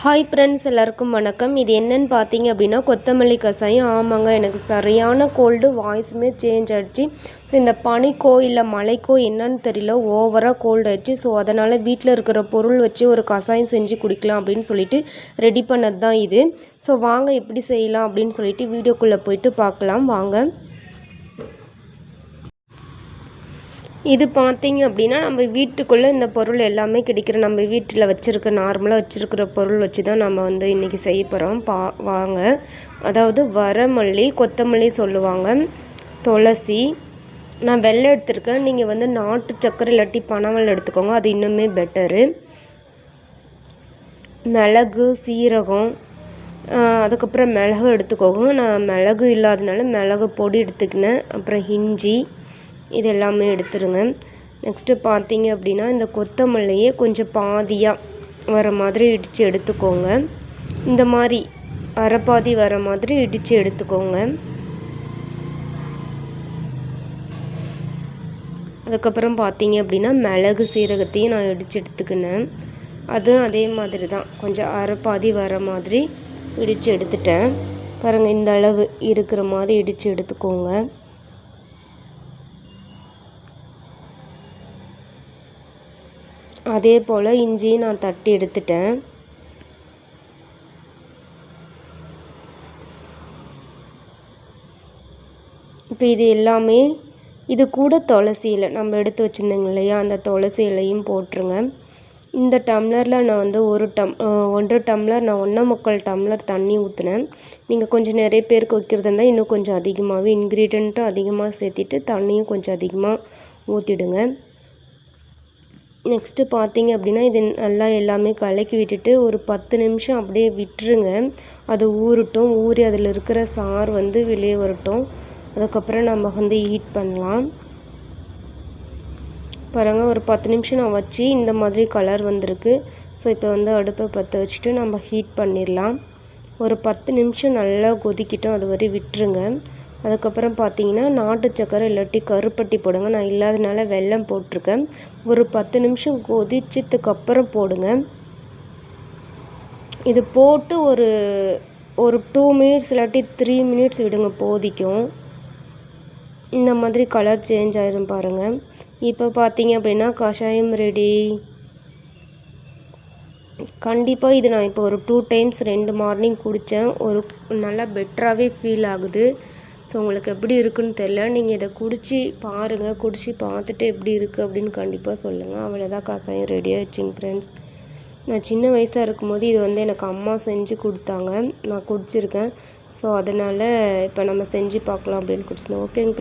Hi friends எல்லாருக்கும் வணக்கம். இது என்னன்னு பார்த்தீங்க அப்படின்னா கொத்தமல்லி கசாயம். ஆமாங்க எனக்கு சரியான கோல்டு வாய்ஸுமே சேஞ்ச் ஆகிடுச்சு ஸோ இந்த பனிக்கோ இல்லை மலைக்கோ என்னன்னு தெரியல ஓவராக கோல்டு ஆகிடுச்சு ஸோ அதனால் வீட்டில் இருக்கிற பொருள் வச்சு ஒரு கசாயம் செஞ்சு குடிக்கலாம் அப்படின்னு சொல்லிட்டு ரெடி பண்ணது தான் இது. ஸோ வாங்க எப்படி செய்யலாம் அப்படின்னு சொல்லிட்டு வீடியோக்குள்ளே போயிட்டு பார்க்கலாம். வாங்க. இது பார்த்தீங்க அப்படின்னா நம்ம வீட்டுக்குள்ளே இந்த பொருள் எல்லாமே கிடைக்கிற நம்ம வீட்டில் வச்சுருக்க நார்மலாக வச்சுருக்கிற பொருள் வச்சு தான் நம்ம வந்து இன்றைக்கி செய்ய போகிறோம் பா வாங்க. அதாவது வரமல்லி கொத்தமல்லி சொல்லுவாங்க. துளசி. நான் வெள்ளை எடுத்திருக்கேன். நீங்கள் வந்து நாட்டு சக்கரை இல்லாட்டி பனவல் எடுத்துக்கோங்க. அது இன்னுமே பெட்டரு மிளகு சீரகம். அதுக்கப்புறம் மிளகு எடுத்துக்கோங்க. நான் மிளகு இல்லாதனால மிளகு பொடி எடுத்துக்கினேன். அப்புறம் இஞ்சி. இது எல்லாமே எடுத்துருங்க. நெக்ஸ்ட்டு பார்த்தீங்க அப்படின்னா இந்த கொத்தமல்லியே கொஞ்சம் பாதியாக வர மாதிரி இடித்து எடுத்துக்கோங்க. இந்த மாதிரி அரைப்பாதி வர மாதிரி இடித்து எடுத்துக்கோங்க. அதுக்கப்புறம் பார்த்தீங்க அப்படின்னா மிளகு சீரகத்தையும் நான் இடித்து எடுத்துக்கினேன். அதுவும் அதே மாதிரி தான். கொஞ்சம் அரைப்பாதி வர மாதிரி இடித்து எடுத்துட்டேன். பாருங்கள் இந்த அளவு இருக்கிற மாதிரி இடித்து எடுத்துக்கோங்க. அதே போல் இஞ்சியும் நான் தட்டி எடுத்துட்டேன். இப்போ இது எல்லாமே இது கூட துளசி இலை. நம்ம எடுத்து வச்சுருந்தோங்க இல்லையா? அந்த துளசி இலையும் போட்டுருங்க. இந்த டம்ளரில் நான் வந்து ஒரு டம் ஒன்றரை டம்ளர் நான் ஒன்றரை முக்கால் டம்ளர் தண்ணி ஊற்றினேன் நீங்கள் கொஞ்சம் நிறைய பேருக்கு வைக்கிறது இருந்தால் இன்னும் கொஞ்சம் அதிகமாகவே இன்க்ரீடியண்ட்டும் அதிகமாக சேர்த்திட்டு தண்ணியும் கொஞ்சம் அதிகமாக ஊற்றிடுங்க நெக்ஸ்ட்டு பார்த்தீங்க அப்படின்னா இது நல்லா எல்லாமே கலக்கி விட்டுட்டு ஒரு பத்து நிமிஷம் அப்படியே விட்டுருங்க. அது ஊறட்டும். ஊறி அதில் இருக்கிற சாறு வந்து வெளியே வரட்டும். அதுக்கப்புறம் நம்ம வந்து ஹீட் பண்ணலாம். பாருங்கள் ஒரு பத்து நிமிஷம் நான் வச்சு இந்த மாதிரி கலர் வந்திருக்கு. ஸோ இப்போ வந்து அடுப்பை பற்ற வச்சுட்டு நம்ம ஹீட் பண்ணிடலாம். ஒரு பத்து நிமிஷம் நல்லா கொதிக்கிட்டோம். அது வரை விட்டுருங்க. அதுக்கப்புறம் பார்த்தீங்கன்னா நாட்டு சக்கரை இல்லாட்டி கருப்பட்டி போடுங்க. நான் இல்லாதனால வெல்லம் போட்டிருக்கேன். ஒரு பத்து நிமிஷம் கொதிச்சதுக்கப்புறம் போடுங்க. இது போட்டு ஒரு ஒரு டூ மினிட்ஸ் இல்லாட்டி த்ரீ மினிட்ஸ் விடுங்க போதிக்கும். இந்த மாதிரி கலர் சேஞ்ச் ஆயிரும் பாருங்கள் இப்போ பார்த்தீங்க அப்படின்னா கஷாயம் ரெடி கண்டிப்பாக இது நான் இப்போ ஒரு டூ டைம்ஸ் ரெண்டு மார்னிங் குடித்தேன் ஒரு நல்லா பெட்டராகவே ஃபீல் ஆகுது. ஸோ உங்களுக்கு எப்படி இருக்குன்னு தெரில நீங்கள் இதை குடித்து பாருங்கள் குடித்து பார்த்துட்டு எப்படி இருக்குது அப்படின்னு கண்டிப்பாக சொல்லுங்கள் அவ்வளோதான் காசாயம் ரெடி ஆகிடுச்சிங்க ஃப்ரெண்ட்ஸ் நான் சின்ன வயசாக இருக்கும்போது இது வந்து எனக்கு அம்மா செஞ்சு கொடுத்தாங்க. நான் குடிச்சிருக்கேன். ஸோ அதனால் இப்போ நம்ம செஞ்சு பார்க்கலாம் அப்படின்னு குடிச்சிருந்தேன் ஓகேங்க ஃப்ரெண்ட்ஸ்